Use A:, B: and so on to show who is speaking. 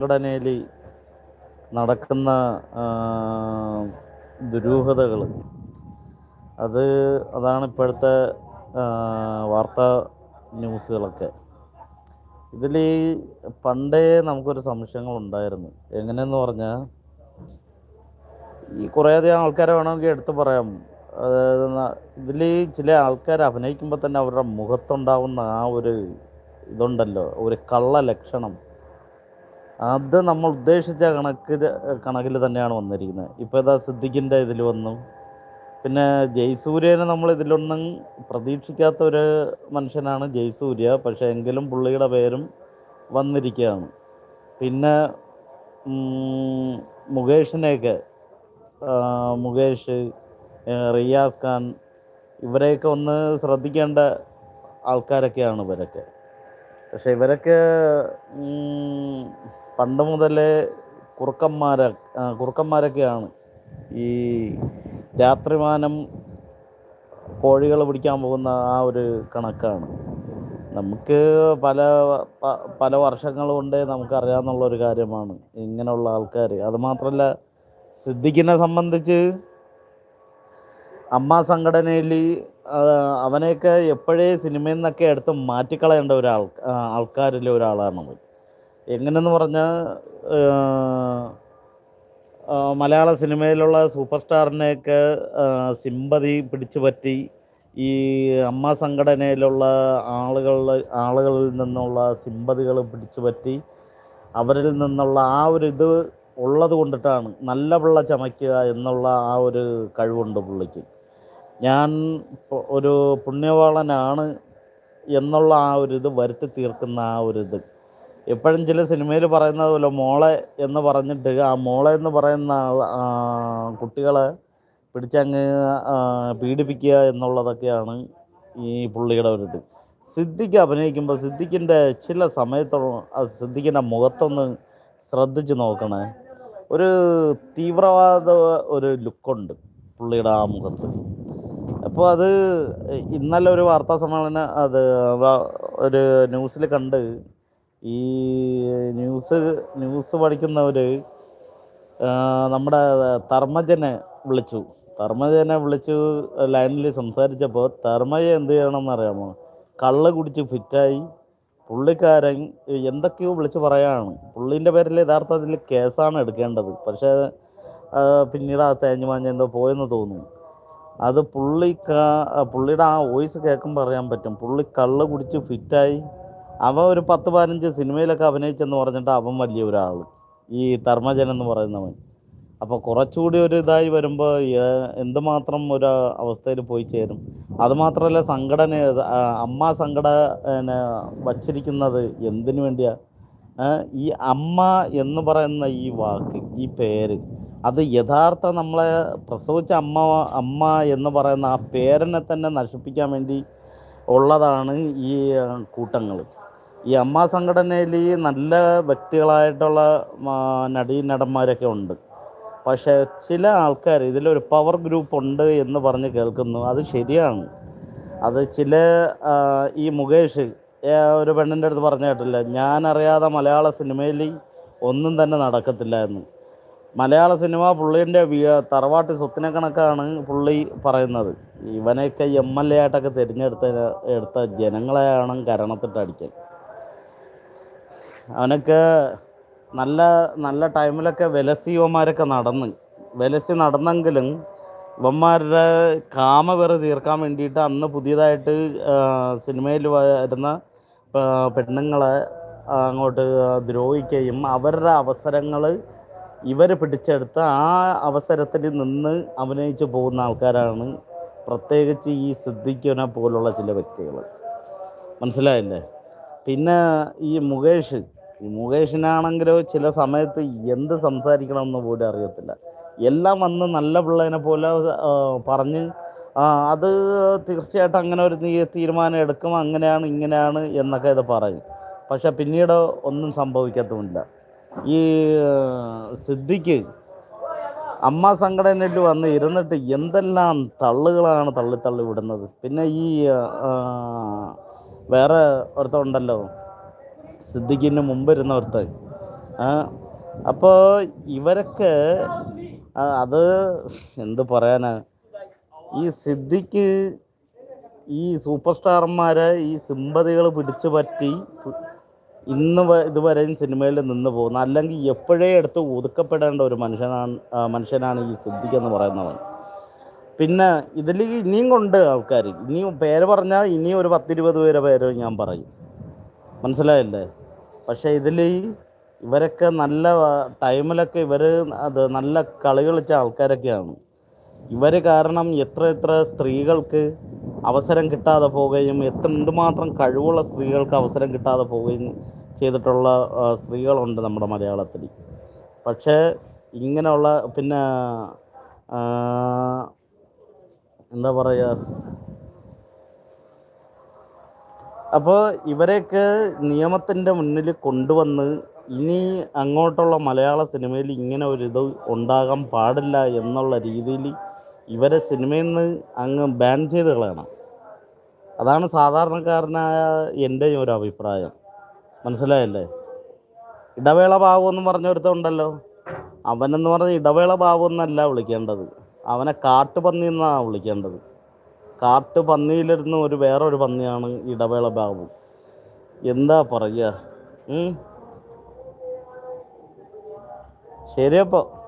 A: സംഘടനയിൽ നടക്കുന്ന ദുരൂഹതകൾ അത് അതാണ് ഇപ്പോഴത്തെ വാർത്താ ന്യൂസുകളൊക്കെ. ഇതിൽ പണ്ടേ നമുക്കൊരു സംശയങ്ങളുണ്ടായിരുന്നു. എങ്ങനെയെന്ന് പറഞ്ഞാൽ ഈ കുറേയധികം ആൾക്കാരെ വേണമെങ്കിൽ എടുത്തു പറയാം. അതായത് ഇതിൽ ചില ആൾക്കാർ അഭിനയിക്കുമ്പോൾ തന്നെ അവരുടെ മുഖത്തുണ്ടാവുന്ന ആ ഒരു ഇതുണ്ടല്ലോ ഒരു കള്ള ലക്ഷണം അത് നമ്മൾ ഉദ്ദേശിച്ച കണക്കിൽ കണക്കിൽ തന്നെയാണ് വന്നിരിക്കുന്നത്. ഇപ്പോൾ ഇതാ സിദ്ദിഖിന്റെ ഇതിൽ വന്നു. പിന്നെ ജയ്സൂര്യനെ നമ്മൾ ഇതിലൊന്നും പ്രതീക്ഷിക്കാത്ത ഒരു മനുഷ്യനാണ് ജയ്സൂര്യ. പക്ഷേ എങ്കിലും പുള്ളിയുടെ പേരും വന്നിരിക്കുകയാണ്. പിന്നെ മുകേഷിനെയൊക്കെ മുകേഷ് റിയാസ് ഖാൻ ഇവരെയൊക്കെ ഒന്ന് ശ്രദ്ധിക്കേണ്ട ആൾക്കാരൊക്കെയാണ് ഇവരൊക്കെ. പക്ഷെ ഇവരൊക്കെ പണ്ട് മുതലേ കുറുക്കന്മാരെ കുറുക്കന്മാരൊക്കെയാണ് ഈ രാത്രിമാനം കോഴികൾ പിടിക്കാൻ പോകുന്ന ആ ഒരു കണക്കാണ്. നമുക്ക് പല പല വർഷങ്ങൾ കൊണ്ടേ നമുക്കറിയാമെന്നുള്ള ഒരു കാര്യമാണ് ഇങ്ങനെയുള്ള ആൾക്കാർ അതുമാത്രമല്ല സിദ്ധിക്കിനെ സംബന്ധിച്ച് അമ്മ സംഘടനയിൽ അവനെയൊക്കെ എപ്പോഴേ സിനിമയിൽ നിന്നൊക്കെ എടുത്ത് മാറ്റിക്കളയേണ്ട ഒരാൾ ആൾക്കാരിൽ ഒരാളാണത് എങ്ങനെയെന്ന് പറഞ്ഞാൽ മലയാള സിനിമയിലുള്ള സൂപ്പർ സ്റ്റാറിനെയൊക്കെ സിമ്പതി പിടിച്ചു പറ്റി ഈ അമ്മ സംഘടനയിലുള്ള ആളുകൾ ആളുകളിൽ നിന്നുള്ള സിമ്പതികൾ പിടിച്ചു പറ്റി അവരിൽ നിന്നുള്ള ആ ഒരു ഇത് ഉള്ളത് കൊണ്ടിട്ടാണ് നല്ല പിള്ള ചമയ്ക്കുക എന്നുള്ള ആ ഒരു കഴിവുണ്ട് പുള്ളിക്ക്. ഞാൻ ഒരു പുണ്യവാളനാണ് എന്നുള്ള ആ ഒരു ഇത് വരുത്തി തീർക്കുന്ന ആ ഒരു ഇത്. എപ്പോഴും ചില സിനിമയിൽ പറയുന്നത് പോലെ മോളെ എന്ന് പറഞ്ഞിട്ട് ആ മോളെ എന്ന് പറയുന്ന കുട്ടികളെ പിടിച്ചങ്ങ് പീഡിപ്പിക്കുക എന്നുള്ളതൊക്കെയാണ് ഈ പുള്ളിയുടെ ഒരു ഇത്. അഭിനയിക്കുമ്പോൾ സിദ്ദിഖിന്റെ ചില സമയത്തോളം സിദ്ധിക്കിന്റെ മുഖത്തൊന്ന് ശ്രദ്ധിച്ച് നോക്കണേ. ഒരു തീവ്രവാദ ഒരു ലുക്കുണ്ട് പുള്ളിയുടെ ആ മുഖത്ത്. അപ്പോൾ അത് ഇന്നലെ ഒരു വാർത്താ സമ്മേളനം അത് ഒരു ന്യൂസിൽ കണ്ട് ഈ ന്യൂസ് ന്യൂസ് പഠിക്കുന്നവർ നമ്മുടെ ധർമ്മജനെ വിളിച്ചു. ധർമ്മജനെ വിളിച്ചു ലൈനിൽ സംസാരിച്ചപ്പോൾ ധർമ്മജ എന്ത് ചെയ്യണമെന്ന് അറിയാമോ? കള്ള് കുടിച്ച് ഫിറ്റായി പുള്ളിക്കാരൻ എന്തൊക്കെയോ വിളിച്ച് പറയാണ്. പുള്ളീന്റെ പേരിൽ യഥാർത്ഥത്തിൽ കേസാണ് എടുക്കേണ്ടത്. പക്ഷേ പിന്നീട് ആ തേഞ്ഞു മാഞ്ഞ എന്തോ പോയെന്ന് തോന്നുന്നു. അത് പുള്ളിക്ക പുള്ളിയുടെ ആ വോയിസ് കേൾക്കുമ്പോൾ അറിയാൻ പറ്റും. പുള്ളി കള്ള് കുടിച്ച് ഫിറ്റായി അവൻ ഒരു പത്ത് പതിനഞ്ച് സിനിമയിലൊക്കെ അഭിനയിച്ചെന്ന് പറഞ്ഞിട്ട് അവൻ വലിയ ഒരാൾ ഈ ധർമ്മജൻ എന്ന് പറയുന്നവൻ. അപ്പോൾ കുറച്ചുകൂടി ഒരു ഇതായി വരുമ്പോൾ എന്തുമാത്രം ഒരു അവസ്ഥയിൽ പോയി ചേരും. അതുമാത്രമല്ല സംഘടന അമ്മ സംഘടന വച്ചിരിക്കുന്നത് എന്തിനു വേണ്ടിയാ? ഈ അമ്മ എന്ന് പറയുന്ന ഈ വാക്ക് ഈ പേര് അത് യഥാർത്ഥ നമ്മളെ പ്രസവിച്ച അമ്മ അമ്മ എന്ന് പറയുന്ന ആ പേരനെ തന്നെ നശിപ്പിക്കാൻ വേണ്ടി ഉള്ളതാണ് ഈ കൂട്ടങ്ങൾ ഈ അമ്മ സംഘടനയിൽ നല്ല വ്യക്തികളായിട്ടുള്ള നടീ നടന്മാരൊക്കെ ഉണ്ട്. പക്ഷേ ചില ആൾക്കാർ ഇതിലൊരു പവർ ഗ്രൂപ്പ് ഉണ്ട് എന്ന് പറഞ്ഞ് കേൾക്കുന്നു. അത് ശരിയാണ്. അത് ചില ഈ മുകേഷ് ഒരു പെണ്ണിന്റെ അടുത്ത് പറഞ്ഞു കേട്ടില്ല. ഞാൻ അറിയാതെ മലയാള സിനിമയിൽ ഒന്നും തന്നെ നടക്കത്തില്ല എന്ന്. മലയാള സിനിമ പുള്ളീന്റെ തറവാട്ട് സ്വത്തിനെ കണക്കാണ് പുള്ളി പറയുന്നത്. ഇവനെയൊക്കെ എം എൽ എ ആയിട്ടൊക്കെ തിരഞ്ഞെടുത്ത എടുത്ത ജനങ്ങളെയാണ് കരണത്തിട്ട് അടിക്കാൻ അവനൊക്കെ നല്ല നല്ല ടൈമിലൊക്കെ വെലസി ഇവന്മാരൊക്കെ നടന്ന് വെലസി നടന്നെങ്കിലും ഇവന്മാരുടെ കാമവെറ തീർക്കാൻ വേണ്ടിയിട്ട് അന്ന് പുതിയതായിട്ട് സിനിമയിൽ വരുന്ന പെണ്ണുങ്ങളെ അങ്ങോട്ട് ദ്രോഹിക്കുകയും അവരുടെ അവസരങ്ങൾ ഇവർ പിടിച്ചെടുത്ത് ആ അവസരത്തിൽ നിന്ന് അഭിനയിച്ചു പോകുന്ന ആൾക്കാരാണ് പ്രത്യേകിച്ച് ഈ സിദ്ധിക്കുന്ന പോലുള്ള ചില വ്യക്തികൾ മനസ്സിലായില്ലേ? പിന്നെ ഈ മുകേഷ് മുകേഷിനാണെങ്കിലോ ചില സമയത്ത് എന്ത് സംസാരിക്കണം എന്ന് പോലും അറിയത്തില്ല. എല്ലാം വന്ന് നല്ല പിള്ളേനെ പോലെ പറഞ്ഞ് അത് തീർച്ചയായിട്ടും അങ്ങനെ ഒരു തീരുമാനം എടുക്കും അങ്ങനെയാണ് ഇങ്ങനെയാണ് എന്നൊക്കെ ഇത് പറയും. പക്ഷെ പിന്നീട് ഒന്നും സംഭവിക്കത്തുമില്ല. ഈ സിദ്ധിക്ക് അമ്മ സംഘടനയിൽ വന്ന് ഇരുന്നിട്ട് എന്തെല്ലാം തള്ളുകളാണ് തള്ളി തള്ളി വിടുന്നത്? പിന്നെ ഈ വേറെ ഒരുത്തൻ ഉണ്ടല്ലോ. സിദ്ദിഖിന് മുമ്പ് ഇരുന്ന ആ അപ്പോൾ ഇവരൊക്കെ അത് എന്ത് പറയാനാ? ഈ സിദ്ദിഖ് ഈ സൂപ്പർ സ്റ്റാർമാരെ ഈ സിമ്പതികൾ പിടിച്ചു പറ്റി ഇന്ന് ഇതുവരെയും സിനിമയിൽ നിന്ന് പോകുന്ന അല്ലെങ്കിൽ എപ്പോഴേ എടുത്ത് ഒതുക്കപ്പെടേണ്ട ഒരു മനുഷ്യനാണ് മനുഷ്യനാണ് ഈ സിദ്ദിഖ് എന്ന് പറയുന്നവൻ. പിന്നെ ഇതിൽ ഇനിയും കൊണ്ട് ആൾക്കാർ ഇനിയും പേര് പറഞ്ഞാൽ ഇനിയും ഒരു പത്തിരുപത് പേരെ പേര് ഞാൻ പറയും. മനസ്സിലായില്ലേ? പക്ഷേ ഇതിൽ ഇവരൊക്കെ നല്ല ടൈമിലൊക്കെ ഇവർ അത് നല്ല കളി കളിച്ച ആൾക്കാരൊക്കെയാണ്. ഇവർ കാരണം എത്ര എത്ര സ്ത്രീകൾക്ക് അവസരം കിട്ടാതെ പോവുകയും എത്ര എന്തുമാത്രം കഴിവുള്ള സ്ത്രീകൾക്ക് അവസരം കിട്ടാതെ പോവുകയും ചെയ്തിട്ടുള്ള സ്ത്രീകളുണ്ട് നമ്മുടെ മലയാളത്തിൽ. പക്ഷേ ഇങ്ങനെയുള്ള പിന്നെ എന്താ പറയുക അപ്പോൾ ഇവരെയൊക്കെ നിയമത്തിന്റെ മുന്നിൽ കൊണ്ടുവന്ന് ഇനി അങ്ങോട്ടുള്ള മലയാള സിനിമയിൽ ഇങ്ങനെ ഒരു ഇത് ഉണ്ടാകാൻ പാടില്ല എന്നുള്ള രീതിയിൽ ഇവരെ സിനിമയിൽ നിന്ന് അങ്ങ് ബാൻ ചെയ്ത് കളയണം. അതാണ് സാധാരണക്കാരനായ എന്റെ ഒരു അഭിപ്രായം. മനസ്സിലായല്ലേ? ഇടവേള ബാബു എന്ന് പറഞ്ഞൊരുത്തുണ്ടല്ലോ. അവനെന്ന് പറഞ്ഞ ഇടവേള ബാബു എന്നല്ല വിളിക്കേണ്ടത്. അവനെ കാട്ടുപന്നി എന്നാണ് വിളിക്കേണ്ടത്. കാട്ടുപന്നിയിലിരുന്ന് ഒരു വേറൊരു പന്നിയാണ് ഇടവേള ബാബു. എന്താ പറയുക? ഉം? ശരിയപ്പോൾ